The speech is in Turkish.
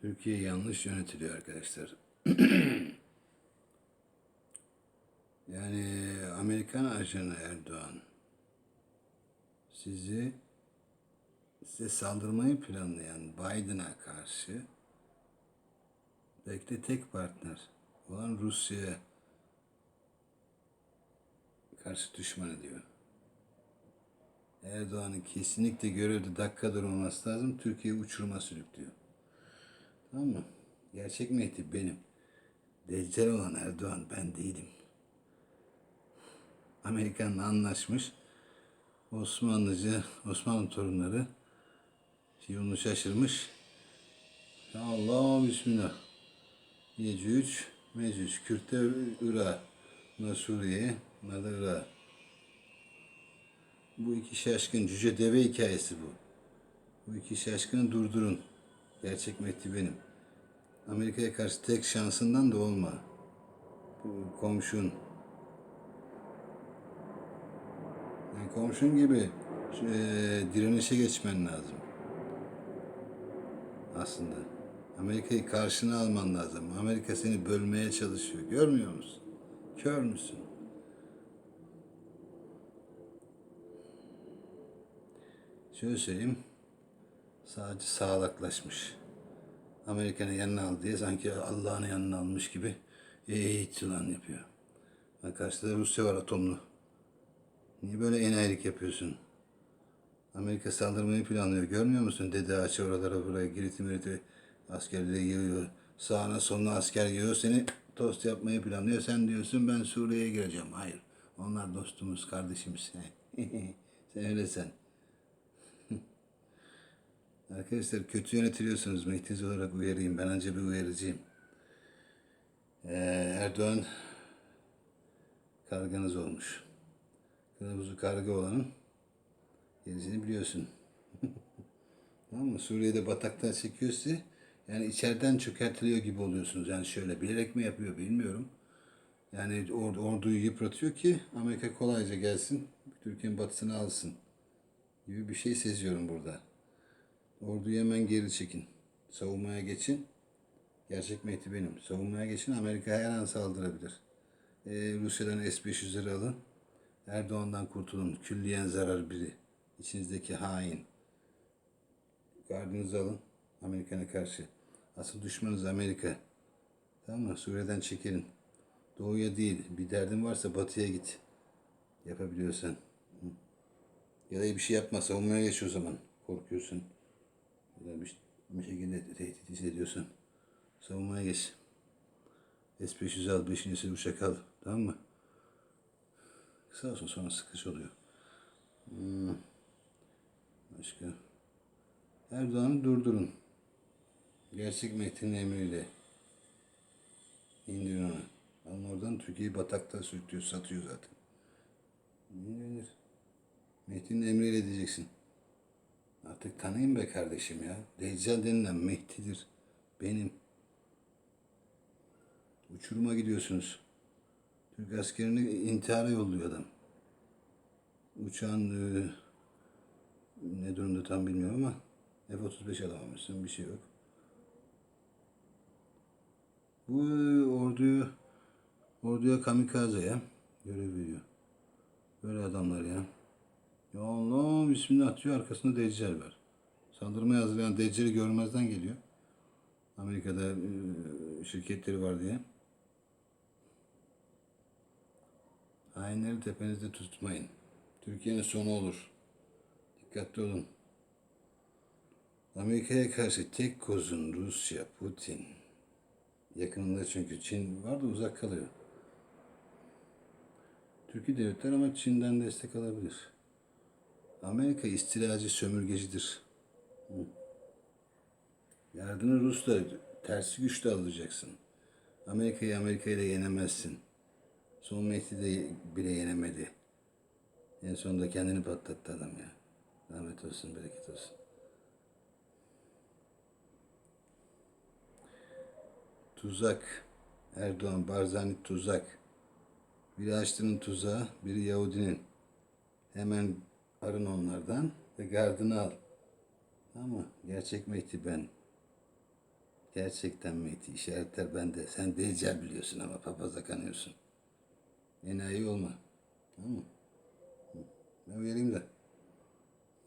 Türkiye yanlış yönetiliyor arkadaşlar. yani Amerikan ajanı Erdoğan sizi size saldırmayı planlayan Biden'a karşı belki de tek partner olan Rusya'ya karşı düşman ediyor. Erdoğan'ın kesinlikle görevde dakikadır olması lazım. Türkiye uçuruma sürüklüyor. Tamam mı? Gerçek Mehdi benim. Deccal olan Erdoğan ben değilim. Amerikan'la anlaşmış. Osmanlıcı, Osmanlı torunları yolunu şaşırmış. Ya Allah Bismillah. Yecüc, Mecüc, Kürt'te Irak, bunlar Suriye, bunlar. Bu iki şaşkın cüce deve hikayesi bu. Bu iki şaşkını durdurun. Gerçek Mehdi benim. Amerika'ya karşı tek şansından da olma. Bu komşun. Yani komşun gibi e, direnişe geçmen lazım. Aslında. Amerika'yı karşına alman lazım. Amerika seni bölmeye çalışıyor. Görmüyor musun? Kör müsün? Şöyle söyleyeyim. Sadece sağlaklaşmış. Amerika'nın yanına al diye sanki Allah'ın yanına almış gibi eğit ulan yapıyor. Bak karşıda Rusya var atomlu. Niye böyle enayilik yapıyorsun? Amerika saldırmayı planlıyor. Görmüyor musun? Dede ağaçı oralara buraya giriti miriti askerleri yığıyor. Sağına soluna asker yığıyor. Seni tost yapmayı planlıyor. Sen diyorsun ben Suriye'ye gireceğim. Hayır. Onlar dostumuz, kardeşimiz. sen öyle sen. Arkadaşlar kötü yönetiliyorsunuz. Mehdiz olarak uyarayım. Ben önce bir uyarıcıyım. Ee, Erdoğan karganız olmuş. Kılavuzu karga olanın gerisini biliyorsun. tamam mı? Suriye'de bataktan çekiyor sizi. Yani içeriden çökertiliyor gibi oluyorsunuz. Yani şöyle bilerek mi yapıyor bilmiyorum. Yani or- orduyu yıpratıyor ki Amerika kolayca gelsin. Türkiye'nin batısını alsın. Gibi bir şey seziyorum burada. Orduyu hemen geri çekin. Savunmaya geçin. Gerçek Mehdi benim. Savunmaya geçin. Amerika her an saldırabilir. Ee, Rusya'dan S-500'leri alın. Erdoğan'dan kurtulun. Külliyen zarar biri. İçinizdeki hain. Gardınızı alın. Amerika'na karşı. Asıl düşmanınız Amerika. Tamam mı? Suriye'den çekilin. Doğuya değil. Bir derdin varsa batıya git. Yapabiliyorsan. Ya da bir şey yapma. Savunmaya geç o zaman. Korkuyorsun. Bir, şekilde tehdit hissediyorsun. Savunmaya geç. S-500 al. 5. nesil uçak al. Tamam mı? Kısa olsun sonra sıkış oluyor. Hmm. Başka. Erdoğan'ı durdurun. Gerçek Mehdi'nin emriyle. İndirin onu. Alın oradan Türkiye'yi batakta sürtüyor, satıyor zaten. İndirir. Mehdi'nin emriyle diyeceksin. Artık tanıyın be kardeşim ya. Deccal denilen Mehdi'dir. Benim. Uçuruma gidiyorsunuz. Türk askerini intihara yolluyor adam. Uçağın e, ne durumda tam bilmiyorum ama F-35 alamamışsın bir şey yok. Bu e, orduyu orduya kamikaze ya görev veriyor. Böyle adamlar ya. Ya Allah bismillah diyor arkasında Deccal var. Saldırmaya hazırlayan Deccal'i görmezden geliyor. Amerika'da e, şirketleri var diye. Hainleri tepenizde tutmayın. Türkiye'nin sonu olur. Dikkatli olun. Amerika'ya karşı tek kozun Rusya, Putin. Yakınında çünkü Çin var da uzak kalıyor. Türkiye devletler ama Çin'den destek alabilir. Amerika istilacı sömürgecidir. Hı. Yardını Rus'la tersi güçle alacaksın. Amerika'yı Amerika ile yenemezsin. Son Mehdi de bile yenemedi. En sonunda kendini patlattı adam ya. Rahmet olsun, bereket olsun. Tuzak. Erdoğan, Barzani tuzak. Biri Haçlı'nın tuzağı, biri Yahudinin. Hemen arın onlardan ve gardını al. Ama gerçek Mehdi ben. Gerçekten Mehdi işaretler bende. Sen deccal biliyorsun ama papaza kanıyorsun. Enayi olma. Tamam mı? Ben uyarayım da.